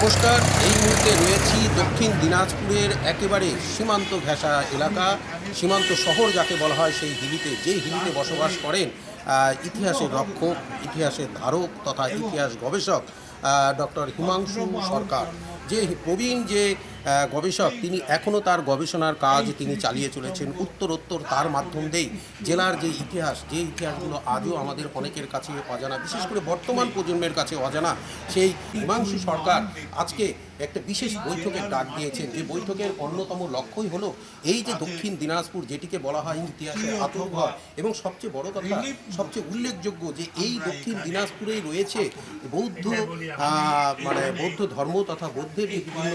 নমস্কার, এই মুহূর্তে রয়েছি দক্ষিণ দিনাজপুরের একেবারে সীমান্ত ঘেঁষা এলাকা, সীমান্ত শহর যাকে বলা হয় সেই হিলিতে। যে হিলিতে বসবাস করেন ইতিহাসের রক্ষক, ইতিহাসের ধারক তথা ইতিহাস গবেষক ডক্টর হিমাংশু সরকার। যে প্রবীণ যে গবেষক, তিনি এখনও তার গবেষণার কাজ তিনি চালিয়ে চলেছেন। উত্তরোত্তর তার মাধ্যম দিয়েই। জেলার যে ইতিহাস, যে ইতিহাসগুলো আজও আমাদের অনেকের কাছে অজানা, বিশেষ করে বর্তমান প্রজন্মের কাছে অজানা, সেই হিমাংশু সরকার আজকে একটা বিশেষ বৈঠকের ডাক দিয়েছেন। যে বৈঠকের অন্যতম লক্ষ্যই হলো এই যে দক্ষিণ দিনাজপুর, যেটিকে বলা হয় ইতিহাসের আত্মঘর এবং সবচেয়ে বড় কথা, সবচেয়ে উল্লেখযোগ্য যে এই দক্ষিণ দিনাজপুরেই রয়েছে বৌদ্ধ মানে বৌদ্ধ ধর্ম তথা বৌদ্ধের যে বিভিন্ন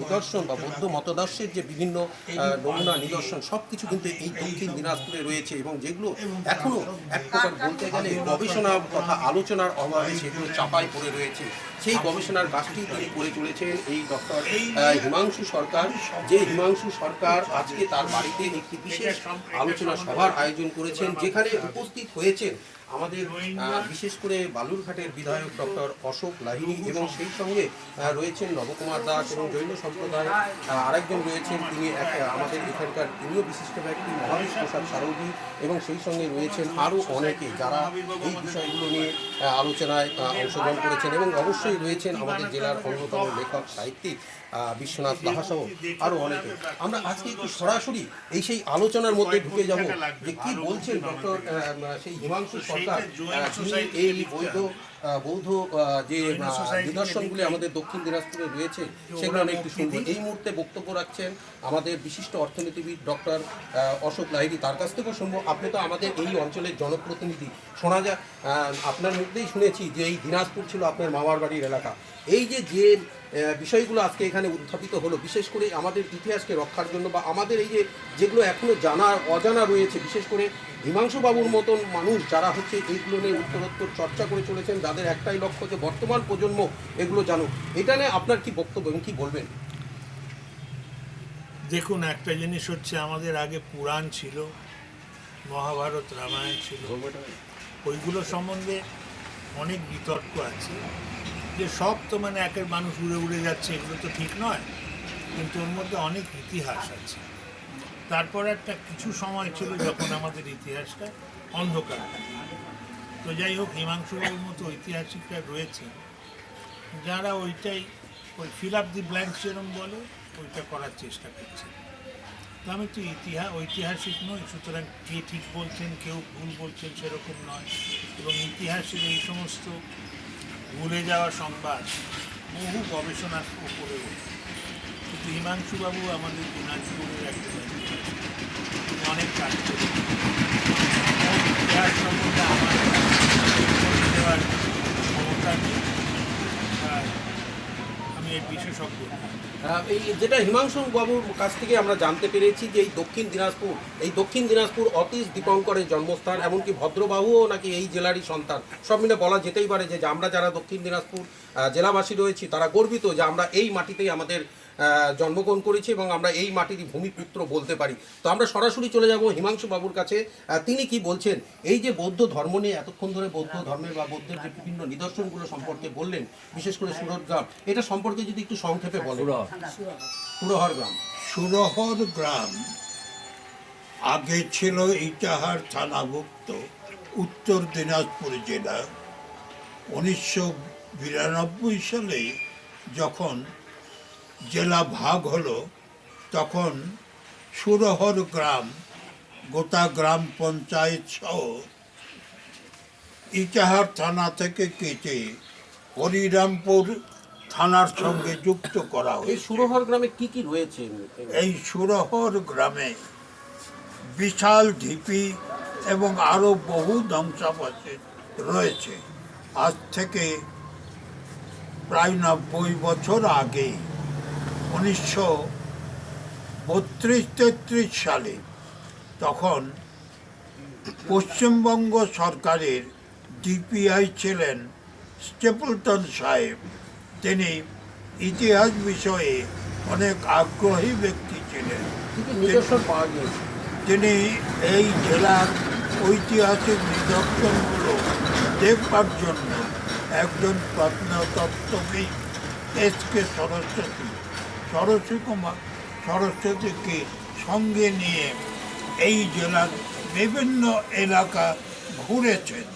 নিদর্শন বা বৌদ্ধ মতদর্শের যে বিভিন্ন নমুনা, নিদর্শন সব কিছু কিন্তু এই দক্ষিণ দিনাজপুরে রয়েছে। এবং যেগুলো এখনও এক প্রকার বলতে গেলে গবেষণা তথা আলোচনার অভাবে সেগুলো চাপায় পড়ে রয়েছে। সেই গবেষণার কাজটি তিনি করে চলেছেন এই ডক্টর হিমাংশু সরকার। যে হিমাংশু সরকার আজকে তার বাড়িতে একটি বিশেষ আলোচনা সভার আয়োজন করেছেন যেখানে উপস্থিত হয়েছেন আমাদের বিশেষ করে বালুরঘাটের বিধায়ক ডক্টর অশোক লাহিড়ী এবং সেই সঙ্গে রয়েছেন নবকুমার দাস এবং জৈন সম্প্রদায়ের আহ, আরেকজন রয়েছেন। তিনি আমাদের এখানকার তিনিও বিশিষ্ট ব্যক্তি মহাবীর প্রসাদ সারথী এবং সেই সঙ্গে রয়েছেন আরও অনেকে যারা এই বিষয়গুলো নিয়ে আলোচনায় অংশগ্রহণ করেছেন এবং অবশ্যই রয়েছেন আমাদের জেলার অন্যতম লেখক, সাহিত্যিক বিশ্বনাথ লাহাসহ আরও অনেকে। আমরা আজকে একটু সরাসরি এই সেই আলোচনার মধ্যে ঢুকে যাব যে কি বলছেন ডক্টর সেই হিমাংশু সরকার এই বৈধ বৌদ্ধ যে নিদর্শনগুলি আমাদের দক্ষিণ দিনাজপুরে রয়েছে সেগুলো আমি একটু শুনব। এই মুহূর্তে বক্তব্য রাখছেন আমাদের বিশিষ্ট অর্থনীতিবিদ ডক্টর অশোক লাহিরি তার কাছ থেকেও শুনব। আপনি তো আমাদের এই অঞ্চলের জনপ্রতিনিধি। শোনা যায় আপনার মধ্যেই শুনেছি যে এই দিনাজপুর ছিল আপনার মামার বাড়ির এলাকা। এই যে যে বিষয়গুলো আজকে এখানে উত্থাপিত হলো। বিশেষ করে আমাদের ইতিহাসকে রক্ষার জন্য বা আমাদের এই যে যেগুলো এখনও জানা অজানা রয়েছে বিশেষ করে হিমাংশু বাবুর মতন মানুষ যারা হচ্ছে এইগুলো নিয়ে উত্তরোত্তর চর্চা করে চলেছেন যাদের একটাই লক্ষ্য যে বর্তমান প্রজন্ম এগুলো জানুক। এটা নিয়ে আপনার কি বক্তব্য এবং কী বলবেন? দেখুন একটা জিনিস হচ্ছে আমাদের আগে পুরাণ ছিল মহাভারত রামায়ণ ছিল। ওইগুলো সম্বন্ধে অনেক বিতর্ক আছে। যে সব তো মানে একের মানুষ উড়ে উড়ে যাচ্ছে, এগুলো তো ঠিক নয়, কিন্তু ওর মধ্যে অনেক ইতিহাস আছে। তারপর একটা কিছু সময় ছিল যখন আমাদের ইতিহাসটা অন্ধকার। তো যাই হোক, হিমাংশুবাবুর মতো ঐতিহাসিকরা রয়েছে, যারা ওইটাই ওই ফিল আপ দি ব্ল্যাঙ্ক যেরম বলে, ওইটা করার চেষ্টা করছে। তো আমি তো ইতিহাস ঐতিহাসিক নই, সুতরাং কে ঠিক বলছেন, কেউ ভুল বলছেন সেরকম নয়, এবং ইতিহাসের এই সমস্ত ভুলে যাওয়া সংবাদ বহু গবেষণার উপরে। কিন্তু হিমাংশুবাবু আমাদের দিনাজপুরের। তিনি অনেক কাজ করেছেন দেওয়ার ক্ষমতা নেই আমি এর বিশেষজ্ঞ এই যেটা হিমাংশু বাবুর কাছ থেকে আমরা জানতে পেরেছি যে এই দক্ষিণ দিনাজপুর, এই দক্ষিণ দিনাজপুর অতীশ দীপঙ্করের জন্মস্থান, এমনকি ভদ্রবাহুও নাকি এই জেলারই সন্তান। সব মিলে বলা যেতেই পারে যে আমরা যারা দক্ষিণ দিনাজপুর জেলাবাসী রয়েছি, তারা গর্বিত যে আমরা এই মাটিতেই আমাদের জন্মগ্রহণ করেছি এবং আমরা এই মাটিরই ভূমিপুত্র বলতে পারি। তো আমরা সরাসরি চলে যাব হিমাংশু বাবুর কাছে তিনি কি বলছেন? এই যে বৌদ্ধ ধর্ম নিয়ে এতক্ষণ ধরে বৌদ্ধ ধর্মের বা বৌদ্ধের যে বিভিন্ন নিদর্শনগুলো সম্পর্কে বললেন বিশেষ করে সুরত গ্রাম এটা সম্পর্কে যদি একটু সংক্ষেপে বলেন। পুরোহর গ্রাম। সুরহর গ্রাম আগে ছিল ইটাহার থানাভুক্ত উত্তর দিনাজপুর জেলা। উনিশশো বিরানব্বই সালে যখন জেলা ভাগ হলো তখন সুরহর গ্রাম গোটা গ্রাম পঞ্চায়েত সহ। ইটাহার থানা থেকে কেটে হরিরামপুর থানার সঙ্গে যুক্ত করা এই হয়েছে। সুরহর গ্রামে কি কি রয়েছে? এই সুরহর গ্রামে বিশাল ঢিপি এবং আরও বহু ধ্বংসাবশেষ রয়েছে। আজ থেকে প্রায় নব্বই বছর আগে উনিশশো বত্রিশ তেত্রিশ সালে তখন পশ্চিমবঙ্গ সরকারের ডিপিআই ছিলেন স্টেপলটন সাহেব। তিনি ইতিহাস বিষয়ে অনেক আগ্রহী ব্যক্তি ছিলেন। তিনি এই জেলার ঐতিহাসিক নিদর্শনগুলো দেখবার জন্য একজন প্রত্নতত্ত্ববিদ এস কে সরস্বতী। সরস্বতী কুমার সরস্বতীকে সঙ্গে নিয়ে এই জেলার বিভিন্ন এলাকা ঘুরেছেন।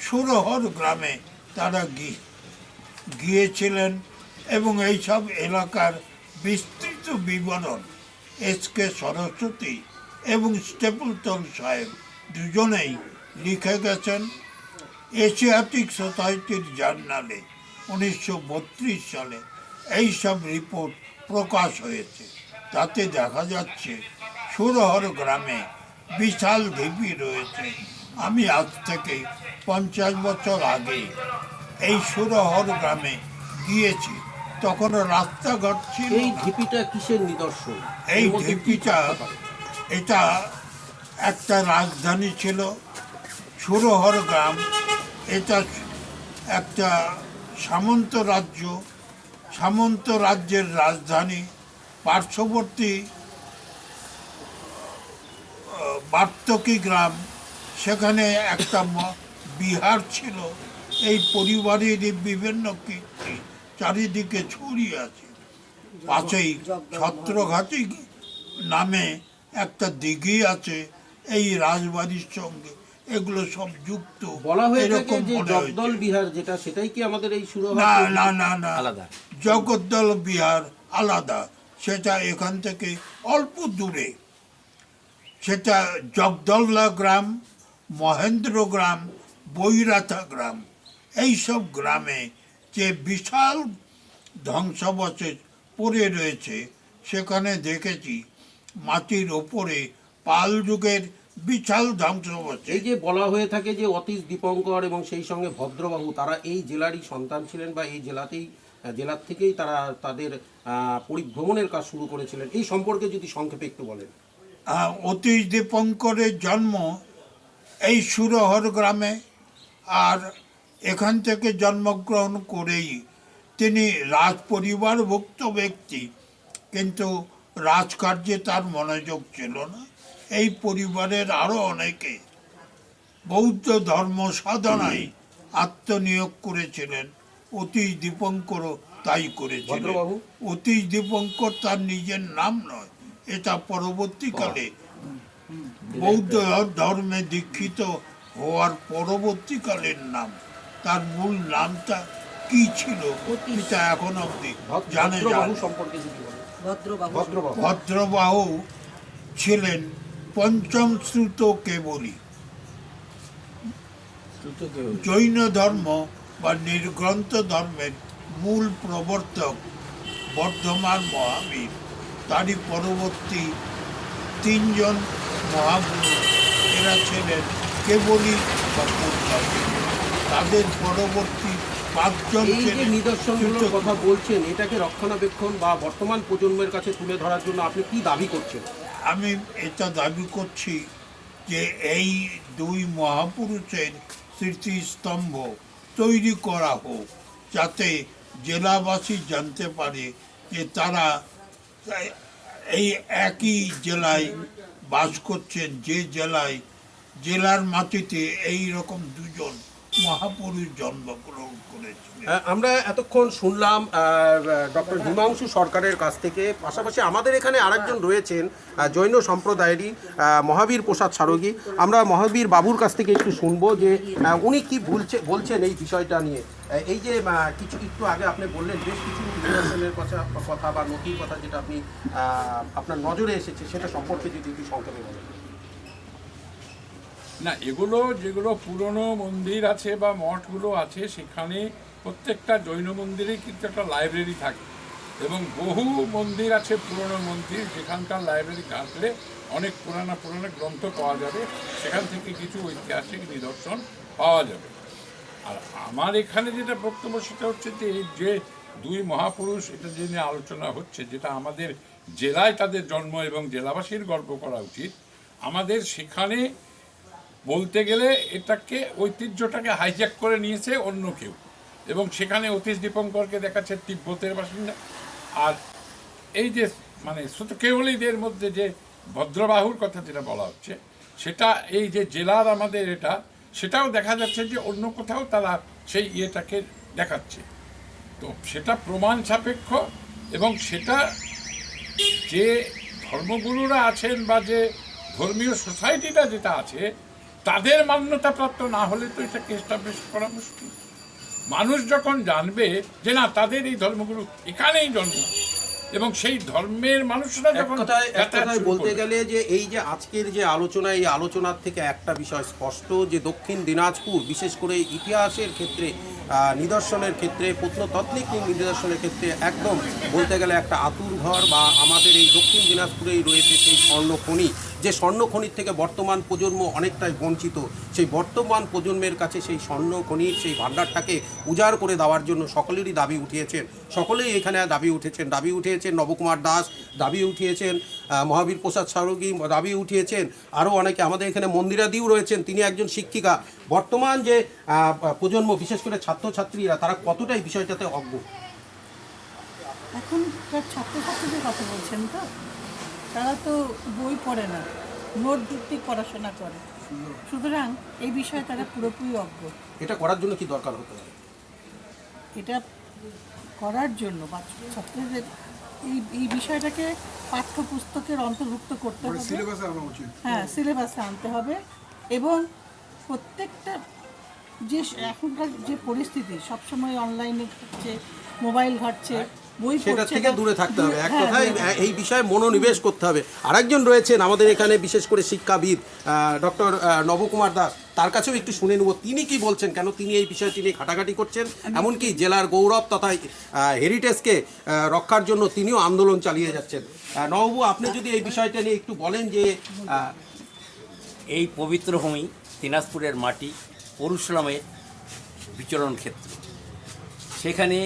সুরহর গ্রামে তারা গিয়ে গিয়েছিলেন এবং এইসব এলাকার বিস্তৃত বিবরণ এস কে সরস্বতী এবং স্টেপলটন সাহেব দুজনেই লিখে গেছেন। এশিয়াটিক সোসাইটির জার্নালে উনিশশো বত্রিশ সালে এই সব রিপোর্ট প্রকাশ হয়েছে। তাতে দেখা যাচ্ছে সুরহর গ্রামে বিশাল ঢিপি রয়েছে। আমি আজ থেকে পঞ্চাশ বছর আগে এই সুরহর গ্রামে গিয়েছি। তখন রাস্তাঘাট ছিল এই। ঢিপিটা কিসের নিদর্শন? এই ঢিপিটা এটা একটা রাজধানী ছিল। সুরহর গ্রাম এটা একটা সামন্ত রাজ্য। সামন্ত রাজ্যের রাজধানী, পার্শ্ববর্তী বার্তকী গ্রাম। সেখানে একটা বিহার ছিল। এই পরিবারের বিভিন্ন কীর্তি চারিদিকে ছড়িয়ে আছে। পাশেই ছত্রঘাতী নামে একটা দিঘি আছে। এই রাজবাড়ির সঙ্গে এগুলো সব যুক্ত। বলা হয়ে থাকে এরকম যে জগদল বিহার যেটা সেটাই কি আমাদের এই সুরহাট না না না না। আলাদা। জগদ্দল বিহার আলাদা। সেটা এখান থেকে অল্প দূরে। সেটা জগদল্লা গ্রাম মহেন্দ্র গ্রাম বৈরাথা গ্রাম। এইসব গ্রামে যে বিশাল ধ্বংসাবশেষ পড়ে রয়েছে সেখানে দেখেছি মাটির ওপরে পাল যুগের বিশাল ধ্বংসাবশেষ এই যে বলা হয়ে থাকে যে অতীশ দীপঙ্কর এবং সেই সঙ্গে ভদ্রবাহু তারা এই জেলারই সন্তান ছিলেন বা এই জেলাতেই জেলার থেকেই তারা তাদের পরিভ্রমণের কাজ শুরু করেছিলেন। এই সম্পর্কে যদি সংক্ষেপে একটু বলেন। অতীশ দীপঙ্করের জন্ম এই সুরহর গ্রামে আর এখান থেকে জন্মগ্রহণ করেই তিনি রাজ পরিবারভুক্ত ব্যক্তি কিন্তু রাজকার্যে তার মনোযোগ ছিল না। এই পরিবারের আরও অনেকে বৌদ্ধ ধর্ম সাধনায় আত্মনিয়োগ করেছিলেন অতীশ দীপঙ্করও তাই করেছিলেন। ভদ্রবাবু? অতীশ দীপঙ্কর তার নিজের নাম নয় এটা পরবর্তীকালে বৌদ্ধ ধর্মে দীক্ষিত হওয়ার পরবর্তীকালের নাম। তার মূল নামটা কি ছিল এটা এখন অব্দি জানে ভদ্রবাহু ছিলেন পঞ্চম শ্রুত কেবলী জৈন ধর্ম বা নির্গ্রন্থ ধর্মের মূল প্রবর্তক বর্ধমান মহাবীর। তারই পরবর্তী তিনজন মহাগুরু এরা ছিলেন কেবলই বা তাদের পরবর্তী পাঁচজন নিদর্শনগুলোর কথা বলছেন এটাকে রক্ষণাবেক্ষণ বা বর্তমান প্রজন্মের কাছে তুলে ধরার জন্য আপনি কি দাবি করছেন? আমি এটা দাবি করছি যে এই দুই মহাপুরুষের স্মৃতিস্তম্ভ তৈরি করা হোক, যাতে জেলাবাসী জানতে পারে যে তারা এই একই জেলায় বাস করছেন, যে জেলায়, জেলার মাটিতে এই রকম দুজন মহাপুরুষ জন্মগ্রহণ করেছিলেন। আমরা এতক্ষণ শুনলাম ডক্টর হিমাংশু সরকারের কাছ থেকে। পাশাপাশি আমাদের এখানে আরেকজন রয়েছেন জৈন সম্প্রদায়েরই মহাবীর প্রসাদ সারগী। আমরা মহাবীর বাবুর কাছ থেকে একটু শুনব যে উনি কি বলছে, বলছেন এই বিষয়টা নিয়ে। এই যে কিছু, একটু আগে আপনি বললেন, বেশ কিছু নিদর্শনের কথা কথা বা নথির কথা যেটা আপনি আপনার নজরে এসেছে, সেটা সম্পর্কে যদি একটু সংক্ষেপে বলেন। না, এগুলো যেগুলো পুরনো মন্দির আছে বা মঠগুলো আছে, সেখানে প্রত্যেকটা জৈন মন্দিরে কিন্তু একটা লাইব্রেরি থাকে। এবং বহু মন্দির আছে পুরনো মন্দির, যেখানকার লাইব্রেরি ঘাটলে অনেক পুরানো পুরানো গ্রন্থ পাওয়া যাবে, সেখান থেকে কিছু ঐতিহাসিক নিদর্শন পাওয়া যাবে। আর আমার এখানে যেটা বক্তব্য, সেটা হচ্ছে যে, এই যে দুই মহাপুরুষ, এটা যে নিয়ে আলোচনা হচ্ছে, যেটা আমাদের জেলায় তাদের জন্ম এবং জেলাবাসীর গর্ব করা উচিত, আমাদের সেখানে বলতে গেলে এটাকে ঐতিহ্যটাকে হাইজ্যাক করে নিয়েছে অন্য কেউ। এবং সেখানে অতীশ দীপঙ্করকে দেখাচ্ছে তিব্বতের বাসিন্দা। আর এই যে মানে কেবলীদের মধ্যে যে ভদ্রবাহুর কথা যেটা বলা হচ্ছে, সেটা এই যে জেলার আমাদের এটা, সেটাও দেখা যাচ্ছে যে অন্য কোথাও তারা সেই ইয়েটাকে দেখাচ্ছে। তো সেটা প্রমাণ সাপেক্ষ এবং সেটা যে ধর্মগুরুরা আছেন বা যে ধর্মীয় সোসাইটিটা যেটা আছে তাদের মান্যতা প্রাপ্ত না হলে তো এটাকে এস্টাবলিশ করা মুশকিল। মানুষ যখন জানবে যে না তাদের এই ধর্মগুরু এখানেই জন্ম এবং সেই ধর্মের মানুষরা যখন বলতে গেলে যে এই যে আজকের যে আলোচনা এই আলোচনার থেকে একটা বিষয় স্পষ্ট যে দক্ষিণ দিনাজপুর বিশেষ করে ইতিহাসের ক্ষেত্রে নিদর্শনের ক্ষেত্রে প্রত্নতাত্ত্বিক নিদর্শনের ক্ষেত্রে একদম বলতে গেলে একটা আতুর ঘর বা আমাদের এই দক্ষিণ দিনাজপুরেই রয়েছে সেই স্বর্ণখনি। যে স্বর্ণ খনির থেকে বর্তমান প্রজন্ম অনেকটাই বঞ্চিত, সেই বর্তমান প্রজন্মের কাছে সেই স্বর্ণ খনির সেই ভাণ্ডারটাকে উজাড় করে দেওয়ার জন্য সকলেরই দাবি উঠিয়েছেন। সকলেই এখানে দাবি উঠেছেন। দাবি উঠিয়েছেন নবকুমার দাস, দাবি উঠিয়েছেন মহাবীর প্রসাদ সারগী, দাবি উঠিয়েছেন আরও অনেকে। আমাদের এখানে মন্দিরাদিও রয়েছেন, তিনি একজন শিক্ষিকা। বর্তমান যে প্রজন্ম, বিশেষ করে ছাত্রছাত্রীরা, তারা কতটাই বিষয়টাতে অজ্ঞ? এখনকার ছাত্রছাত্রীদের কথা বলছেন তো? তারা তো বই পড়ে না নোট ভিত্তিক পড়াশোনা করে। সুতরাং এই বিষয়ে তারা পুরোপুরি অজ্ঞ। এটা করার জন্য কি দরকার হতে পারে? এটা করার জন্য ছাত্রদের এই এই বিষয়টাকে পাঠ্যপুস্তকের অন্তর্ভুক্ত করতে হবে। হ্যাঁ সিলেবাসে আনতে হবে এবং প্রত্যেকটা যে এখনকার যে পরিস্থিতি সবসময় অনলাইনে ঘটছে মোবাইল ঘাটছে বই সেটা থেকে দূরে থাকতে হবে। এক হ্যাঁ, কথায় হ্যাঁ। এই বিষয়ে মনোনিবেশ করতে হবে। আরেকজন রয়েছেন আমাদের এখানে বিশেষ করে শিক্ষাবিদ ডক্টর নবকুমার দাস। তার কাছেও একটু শুনে নেব তিনি কি বলছেন? কেন তিনি এই বিষয়টি নিয়ে ঘাটাঘাটি করছেন? এমনকি জেলার গৌরব তথা হেরিটেজকে রক্ষার জন্য তিনিও আন্দোলন চালিয়ে যাচ্ছেন। আহ, নববাবু আপনি যদি এই বিষয়টা নিয়ে একটু বলেন যে এই পবিত্র ভূমি দিনাজপুরের মাটি পরশুরামের বিচরণ ক্ষেত্র। সেখানে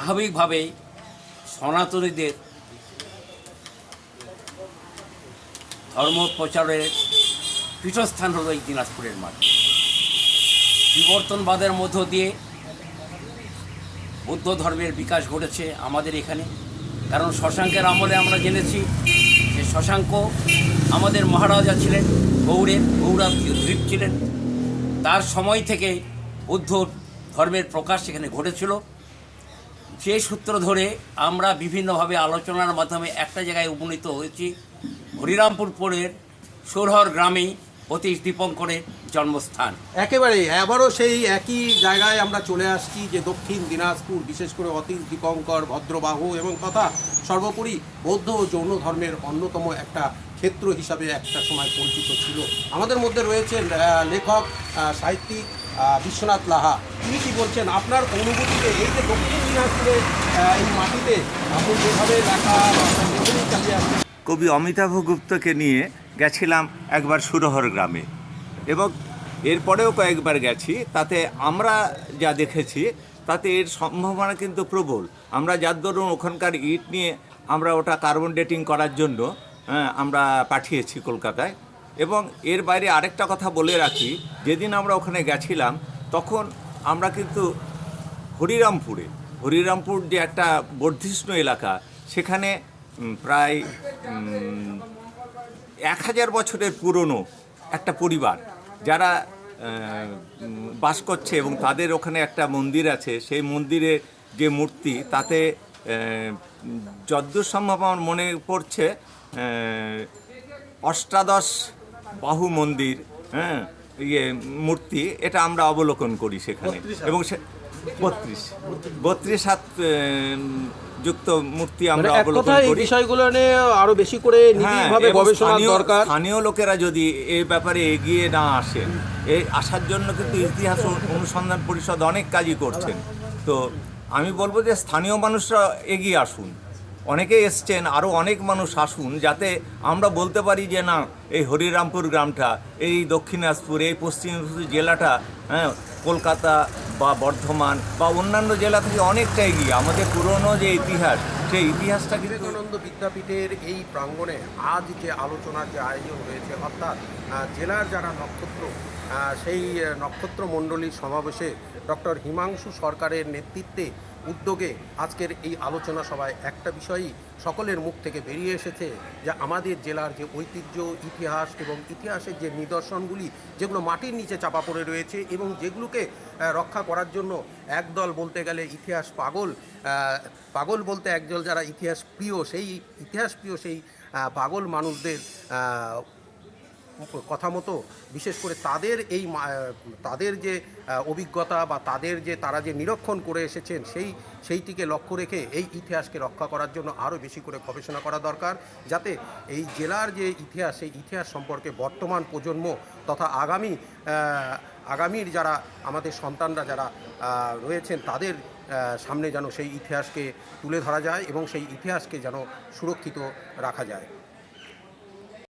স্বাভাবিকভাবেই সনাতনীদের ধর্ম প্রচারের পীঠস্থান হলো এই দিনাজপুরের মাটি বিবর্তনবাদের মধ্য দিয়ে বৌদ্ধ ধর্মের বিকাশ ঘটেছে আমাদের এখানে। কারণ শশাঙ্কের আমলে আমরা জেনেছি যে শশাঙ্ক আমাদের মহারাজা ছিলেন, গৌড়ের গৌড়াব দ্বীপ ছিলেন। তার সময় থেকে বৌদ্ধ ধর্মের প্রকাশ সেখানে ঘটেছিল। যে সূত্র ধরে আমরা বিভিন্নভাবে আলোচনার মাধ্যমে একটা জায়গায় উপনীত হয়েছি। হরিরামপুরপুরের সোরহর গ্রামে অতীশ দীপঙ্করের জন্মস্থান। একেবারে আবারও সেই একই জায়গায় আমরা চলে আসছি যে দক্ষিণ দিনাজপুর, বিশেষ করে অতীশ দীপঙ্কর, ভদ্রবাহু এবং তথা সর্বোপরি বৌদ্ধ ও জৈন ধর্মের অন্যতম একটা ক্ষেত্র হিসাবে একটা সময় পরিচিত ছিল। আমাদের মধ্যে রয়েছেন লেখক সাহিত্যিক বিশ্বনাথ লাহা। তিনি কি বলছেন? আপনার অনুভূতিতে এই যে দক্ষিণ দিনাজপুরে এই মাটিতে আপনি যেভাবে লেখা কবি অমিতাভ গুপ্তকে নিয়ে গেছিলাম একবার সুরহর গ্রামে। এবং এরপরেও কয়েকবার গেছি তাতে আমরা যা দেখেছি তাতে এর সম্ভাবনা কিন্তু প্রবল। আমরা যার ধরুন ওখানকার ইট নিয়ে আমরা ওটা কার্বন ডেটিং করার জন্য হ্যাঁ, আমরা পাঠিয়েছি কলকাতায়। এবং এর বাইরে আরেকটা কথা বলে রাখি, যেদিন আমরা ওখানে গেছিলাম, তখন আমরা কিন্তু হরিরামপুরে, হরিরামপুর যে একটা বর্ধিষ্ণু এলাকা, সেখানে প্রায় এক হাজার বছরের পুরনো একটা পরিবার, যারা বাস করছে এবং তাদের ওখানে একটা মন্দির আছে, সেই মন্দিরে যে মূর্তি, তাতে যদ্দূর সম্ভব আমার মনে পড়ছে অষ্টাদশ বাহু মন্দির হ্যাঁ ইয়ে মূর্তি এটা আমরা অবলোকন করি সেখানে। এবং সে বত্রিশ। বত্রিশ হাত যুক্ত মূর্তি মানে আমরা এক অবলোকন করি। বিষয়গুলো নিয়ে আরও বেশি করে হ্যাঁ, নিবিড়ভাবে গবেষণা স্থানীয়- দরকার। স্থানীয় লোকেরা যদি এই ব্যাপারে এগিয়ে না আসে এই আসার জন্য কিন্তু ইতিহাস অনুসন্ধান পরিষদ অনেক কাজই করছেন। তো আমি বলব যে স্থানীয় মানুষরা এগিয়ে আসুন। অনেকে এসছেন আরও অনেক মানুষ আসুন যাতে আমরা বলতে পারি যে, না, এই হরিরামপুর গ্রামটা, এই দক্ষিণ দিনাজপুর এই পশ্চিম দিনাজপুর জেলাটা হ্যাঁ কলকাতা বা বর্ধমান বা অন্যান্য জেলা থেকে অনেকটা এগিয়ে। আমাদের পুরনো যে ইতিহাস, সেই ইতিহাসটা কিন্তু বিবেকানন্দ বিদ্যাপীঠের এই প্রাঙ্গণে আজ যে আলোচনার যে আয়োজন হয়েছে, অর্থাৎ জেলার যারা নক্ষত্র সেই নক্ষত্র মণ্ডলীর সমাবেশে ডক্টর হিমাংশু সরকারের নেতৃত্বে উদ্যোগে আজকের এই আলোচনা সভায় একটা বিষয়ই সকলের মুখ থেকে বেরিয়ে এসেছে যে আমাদের জেলার যে ঐতিহ্য, ইতিহাস এবং ইতিহাসের যে নিদর্শনগুলি, যেগুলো মাটির নিচে চাপা পড়ে রয়েছে এবং যেগুলোকে রক্ষা করার জন্য একদল বলতে গেলে ইতিহাস পাগল পাগল বলতে একদল যারা ইতিহাস প্রিয়, সেই ইতিহাস প্রিয় সেই পাগল মানুষদের কথা মতো, বিশেষ করে তাদের এই তাদের যে অভিজ্ঞতা বা তাদের যে, তারা যে নিরীক্ষণ করে এসেছেন, সেই, সেইটিকে লক্ষ্য রেখে এই ইতিহাসকে রক্ষা করার জন্য আরও বেশি করে গবেষণা করা দরকার, যাতে এই জেলার যে ইতিহাস, সেই ইতিহাস সম্পর্কে বর্তমান প্রজন্ম তথা আগামী আগামীর যারা আমাদের সন্তানরা যারা রয়েছেন, তাদের সামনে যেন সেই ইতিহাসকে তুলে ধরা যায় এবং সেই ইতিহাসকে যেন সুরক্ষিত রাখা যায়।